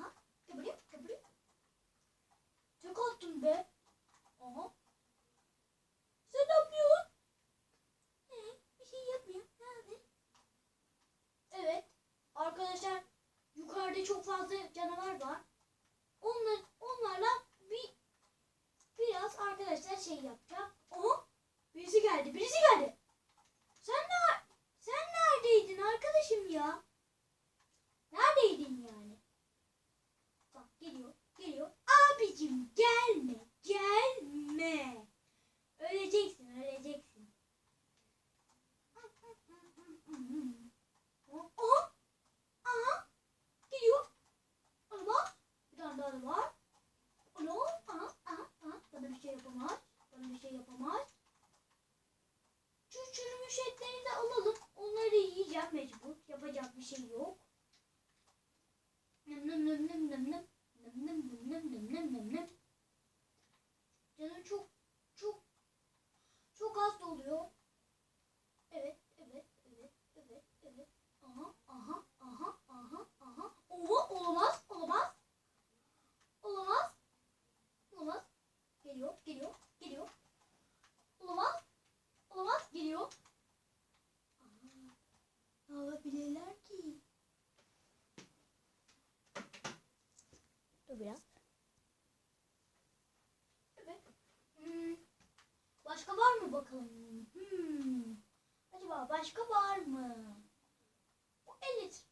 Aha. Tebrik. Tebrik. Tek attım be. Aha. Sen ne yapıyorsun? Ee, bir şey yapmıyorum. Nerede? Evet. Arkadaşlar yukarıda çok fazla canavar var. Onlar, onlarla bir biraz arkadaşlar şey yapacağım. Aha. Birisi geldi. Birisi geldi. bakalım. Hmm. Acaba başka var mı? Bu elit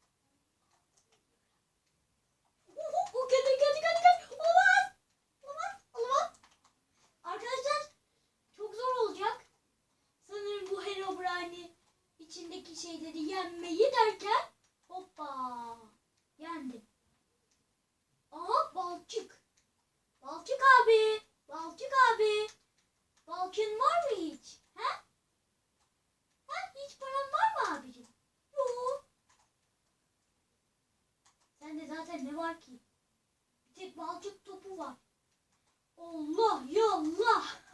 뭐呀? 이?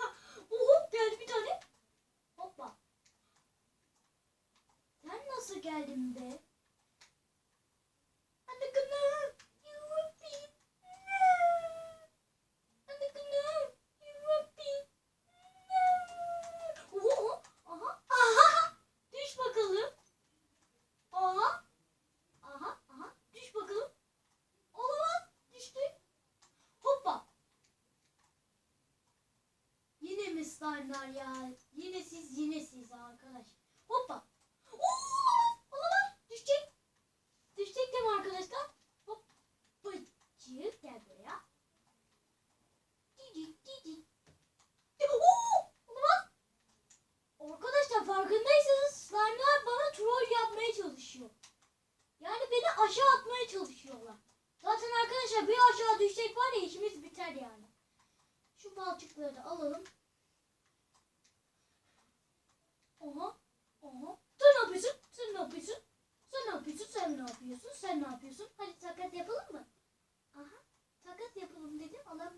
bunlar ya. Yine siz yine siz arkadaş. Hoppa. Oo, olamaz. Düşecek. Düşecek değil mi arkadaşlar? Hoppacık gel buraya. Gigi gigi. Oo, olamaz. Arkadaşlar farkındaysanız slime'lar bana troll yapmaya çalışıyor. Yani beni aşağı atmaya çalışıyorlar. Zaten arkadaşlar bir aşağı düşecek var ya işimiz biter yani. Şu balçıkları da alalım. Oha. Oha. Sen ne yapıyorsun? Sen ne yapıyorsun? Sen ne yapıyorsun? Sen ne yapıyorsun? Sen ne yapıyorsun? Hadi takat yapalım mı? Aha. Takat yapalım dedim. Adam.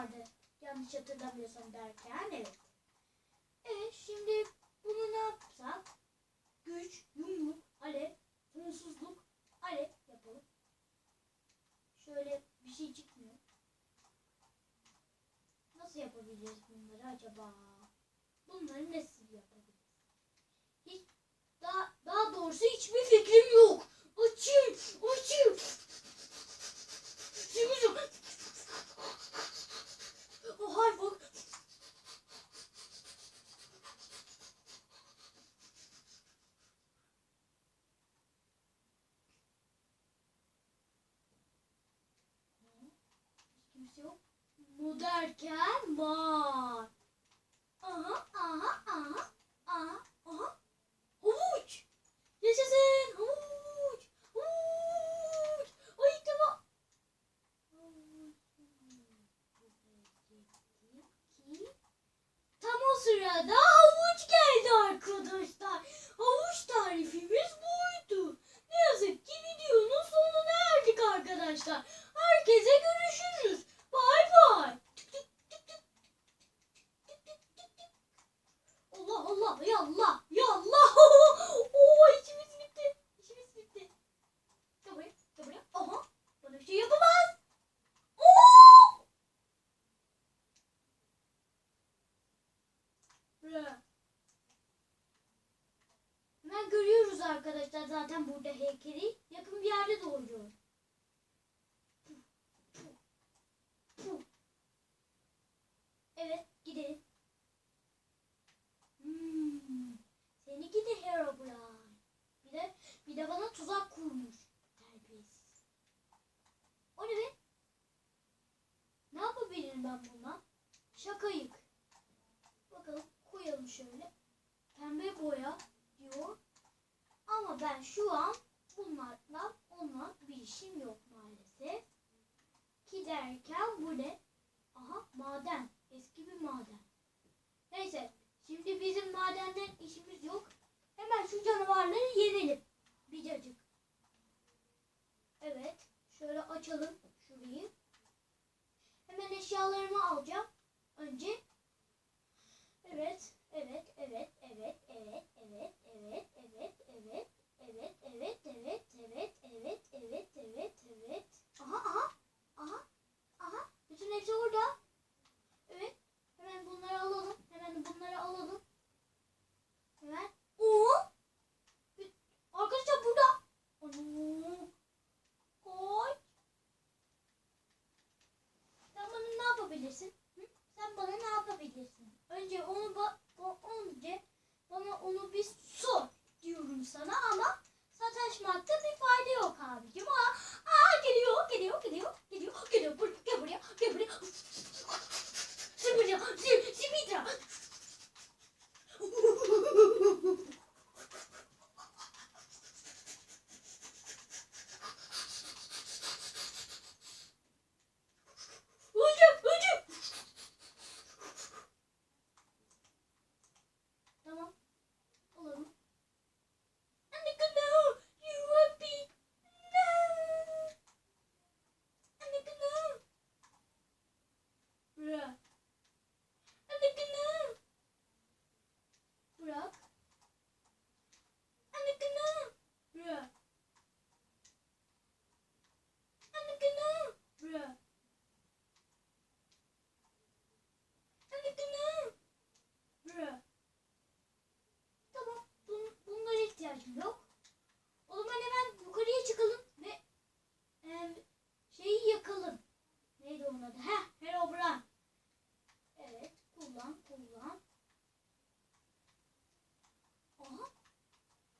Vardı. Yanlış hatırlamıyorsam derken evet. Arkadaşlar zaten burada heykeli. Yakın bir yerde doğuyor. Evet gidelim. Hmm, seni gidi Herobrine. Bir de bir de bana tuzak kurmuş. Terbiyesiz. O ne be? Ne yapabilirim ben bundan? Şakayık. Bakalım koyalım şöyle. şu an bunlarla onunla bir işim yok maalesef. Giderken bu ne? Aha maden. Eski bir maden. Neyse şimdi bizim madenden işimiz yok. Hemen şu canavarları yenelim. Bir. Evet. Şöyle açalım şurayı. Hemen eşyalarımı alacağım. Önce. Evet. Evet. Evet. Evet. Evet evet, evet, evet, evet, evet, evet, evet, evet. Aha, aha, aha, aha. Bütün hepsi orada.